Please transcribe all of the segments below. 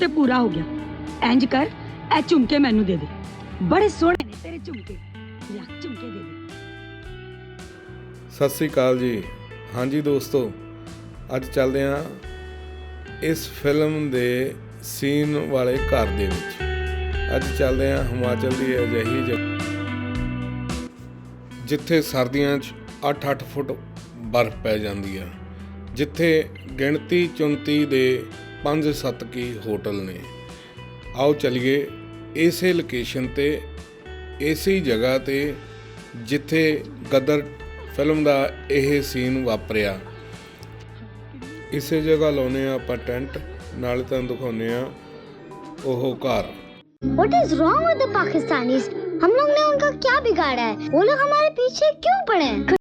ਤੇ ਪੂਰਾ ਹੋ ਗਿਆ। ਇੰਜ ਕਰ, ਇਹ ਝੁਮਕੇ ਮੈਨੂੰ ਦੇ ਦੇ। ਬੜੇ ਸੋਹਣੇ ਨੇ ਤੇਰੇ ਝੁਮਕੇ। ਲਿਆ ਝੁਮਕੇ ਦੇ ਦੇ। ਸਤਿ ਸ੍ਰੀ ਅਕਾਲ ਜੀ। ਹਾਂਜੀ ਦੋਸਤੋ, ਅੱਜ ਚੱਲਦੇ ਹਾਂ ਇਸ ਫਿਲਮ ਦੇ ਸੀਨ ਵਾਲੇ ਘਰ ਦੇ ਵਿੱਚ। ਅੱਜ ਚੱਲਦੇ ਹਾਂ ਹਿਮਾਚਲ ਦੀ ਅਜਿਹੀ ਜਗ੍ਹਾ। ਜਿੱਥੇ ਸਰਦੀਆਂ 'ਚ 8-8 ਫੁੱਟ ਬਰਫ਼ ਪੈ ਜਾਂਦੀ ਆ। ਜਿੱਥੇ ਗਿਣਤੀ ਚੁਣਤੀ ਦੇ 5-7 ਕੀ ਹੋਟਲ ਨੇ ਆਓ ਚਲੀਏ ਇਸੇ ਲੋਕੇਸ਼ਨ ਤੇ ਇਸੇ ਜਗ੍ਹਾ ਤੇ ਜਿੱਥੇ ਗਦਰ ਫਿਲਮ ਦਾ ਇਹ ਸੀਨ ਵਾਪਰਿਆ ਇਸੇ ਜਗ੍ਹਾ ਲਾਉਨੇ ਆ ਆਪਾਂ ਟੈਂਟ ਨਾਲੇ ਤੁਹਾਨੂੰ ਦਿਖਾਉਨੇ ਆ ਉਹ ਘਰ What is wrong with the Pakistanis? हम लोग ने उनका क्या बिगाड़ा है वो लोग हमारे पीछे क्यों पड़े हैं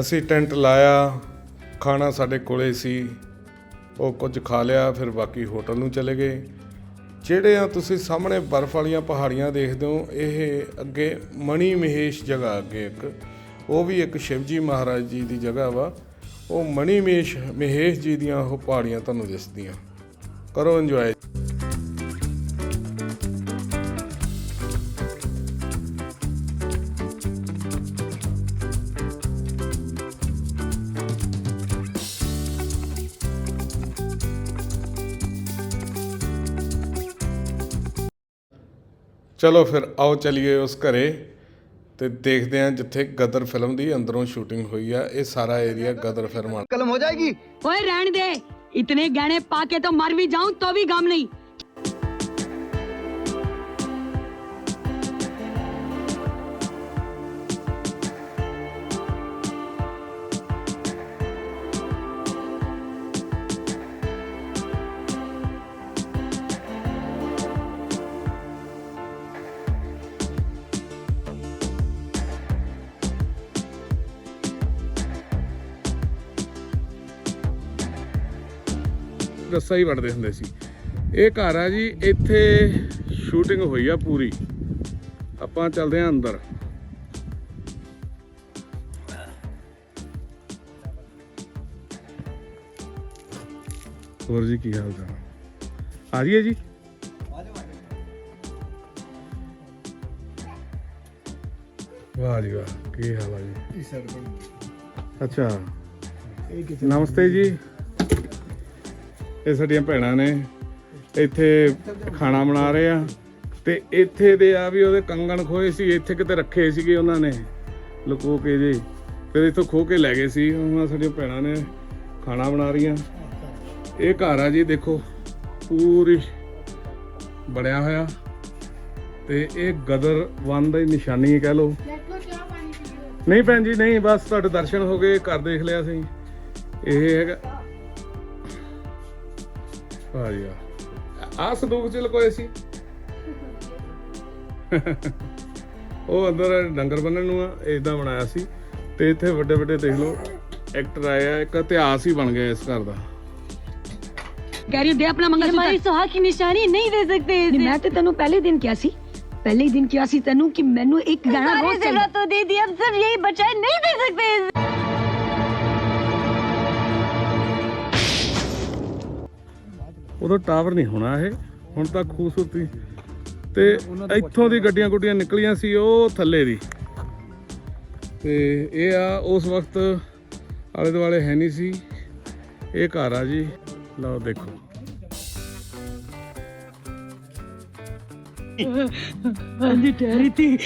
ਅਸੀਂ ਟੈਂਟ ਲਾਇਆ, ਖਾਣਾ ਸਾਡੇ ਕੋਲੇ ਸੀ। ਉਹ ਕੁਝ ਖਾ ਲਿਆ, ਫਿਰ ਬਾਕੀ ਹੋਟਲ ਨੂੰ ਚਲੇ ਗਏ। ਜਿਹੜੇ ਆ ਤੁਸੀਂ ਸਾਹਮਣੇ ਬਰਫ਼ ਵਾਲੀਆਂ ਪਹਾੜੀਆਂ ਦੇਖਦੇ ਹੋ, ਇਹ ਅੱਗੇ ਮਣੀ ਮਹੇਸ਼ ਜਗ੍ਹਾ ਅੱਗੇ ਇੱਕ, ਉਹ ਵੀ ਇੱਕ ਸ਼ਿਵਜੀ ਮਹਾਰਾਜ ਜੀ ਦੀ ਜਗ੍ਹਾ ਵਾ। ਉਹ ਮਣੀ ਮਹੇਸ਼ ਮਹੇਸ਼ ਜੀ ਦੀਆਂ ਉਹ ਪਹਾੜੀਆਂ ਤੁਹਾਨੂੰ ਦਿਸਦੀਆਂ। ਕਰੋ ਇੰਜੋਏ ਚਲੋ ਫਿਰ ਆਓ ਚਲੀਏ ਉਸ ਘਰੇ ਤੇ ਦੇਖਦੇ ਹਾਂ ਜਿੱਥੇ ਗਦਰ ਫਿਲਮ ਦੀ ਅੰਦਰੋਂ ਸ਼ੂਟਿੰਗ ਹੋਈ ਆ ਇਹ ਸਾਰਾ ਏਰੀਆ ਗਦਰ ਫਿਲਮ ਵਾਲਾ कलम हो जाएगी ओए रहने दे इतने गहने पाके तो मर भी जाऊं तो भी गम नहीं ਰੱਸਾ ਹੀ ਵੜਦੇ ਹੁੰਦੇ ਸੀ। ਇਹ ਘਰ ਆ ਜੀ ਇੱਥੇ ਸ਼ੂਟਿੰਗ ਹੋਈ ਆ ਪੂਰੀ। ਆਪਾਂ ਚੱਲਦੇ ਆ ਅੰਦਰ। ਹੋਰ ਜੀ ਕੀ ਹਾਲ ਚਾਲ? ਆ ਰਹੀ ਹੈ ਜੀ। ਵਾਹ ਜੀ ਵਾਹ ਕੀ ਹਾਲ ਆ ਜੀ? ਅੱਛਾ। ਨਮਸਤੇ ਜੀ। ਇਹ ਸਾਡੀਆਂ ਭੈਣਾਂ ਨੇ ਇੱਥੇ ਖਾਣਾ ਬਣਾ ਰਹੇ ਆ। ਤੇ ਇੱਥੇ ਦੇ ਆ ਵੀ ਉਹਦੇ ਕੰਗਣ ਖੋਏ ਸੀ, ਇੱਥੇ ਕਿਤੇ ਰੱਖੇ ਸੀਗੇ ਉਹਨਾਂ ਨੇ। ਲੁਕੋ ਕੇ ਜੀ। ਫਿਰ ਇੱਥੋਂ ਖੋ ਕੇ ਲੈ ਗਏ ਸੀ। ਉਹਨਾਂ ਸਾਡੀਆਂ ਭੈਣਾਂ ਨੇ ਖਾਣਾ ਬਣਾ ਰਹੀਆਂ। ਇਹ ਘਰ ਆ ਜੀ, ਦੇਖੋ। ਪੂਰੀ ਬਣਿਆ ਹੋਇਆ। ਤੇ ਇਹ ਗਦਰ ਵਨ ਦੀ ਨਿਸ਼ਾਨੀ ਕਹਿ ਲਓ। ਨਹੀਂ ਭੈਣ ਜੀ, ਨਹੀਂ। ਬਸ ਤੁਹਾਡੇ ਦਰਸ਼ਨ ਹੋ ਗਏ। ਘਰ ਦੇਖ ਲਿਆ ਸੀ। ਇਹ ਹੈਗਾ ਆ ਜੀ ਆ ਸੰਦੂਕ ਚ ਲਕੋਏ ਸੀ ਉਹ ਅੰਦਰ ਡੰਗਰ ਬੰਨਣ ਨੂੰ ਆ ਇਦਾਂ ਬਣਾਇਆ ਸੀ ਤੇ ਇੱਥੇ ਵੱਡੇ ਵੱਡੇ ਦੇਖ ਲਓ ਐਕਟਰ ਆਏ ਆ ਇੱਕ ਇਤਿਹਾਸ ਹੀ ਬਣ ਗਿਆ ਇਸ ਘਰ ਦਾ कह रही दे अपना मंगलसूत्र हमारी सुहाग की निशानी नहीं दे सकते ਨਹੀਂ, ਮੈਂ ਤੇ ਤੈਨੂੰ ਪਹਿਲੇ ਦਿਨ ਕਿਹਾ ਸੀ ਪਹਿਲੇ ਹੀ ਦਿਨ ਕਿਹਾ ਸੀ ਤੈਨੂੰ ਕਿ ਮੈਨੂੰ ਇੱਕ ਗਾਣਾ सारी ਰੋਜ਼ ਚਾਹੀਦਾ जगह तो दे दी अब सिर्फ यही बचा है नहीं दे सकते ਉਦੋਂ ਟਾਵਰ ਨਹੀਂ ਹੋਣਾ ਇਹ ਹੁਣ ਤਾਂ ਖੂਬਸੂਰਤੀ। ਤੇ ਇੱਥੋਂ ਦੀ ਗੱਡੀਆਂ ਗੁੱਡੀਆਂ ਨਿਕਲੀਆਂ ਸੀ ਉਹ ਥੱਲੇ ਦੀ। ਤੇ ਇਹ ਆ ਉਸ ਵਕਤ ਆਲੇ ਦੁਆਲੇ ਹੈ ਨਹੀਂ ਸੀ। ਇਹ ਘਰ ਆ ਜੀ। ਲਓ ਦੇਖੋ। ਹਾਂਜੀ ਠਹਿਰੀ ਤੀ।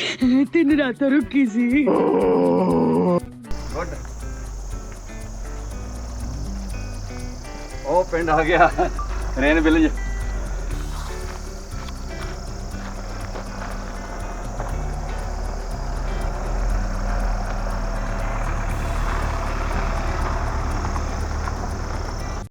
ਤਿੰਨ ਰਾਤਾਂ ਰੁਕੀ ਸੀ। ਗੁੱਡ ਉਹ ਪਿੰਡ ਆ ਗਿਆ। నేను పెళ్ళి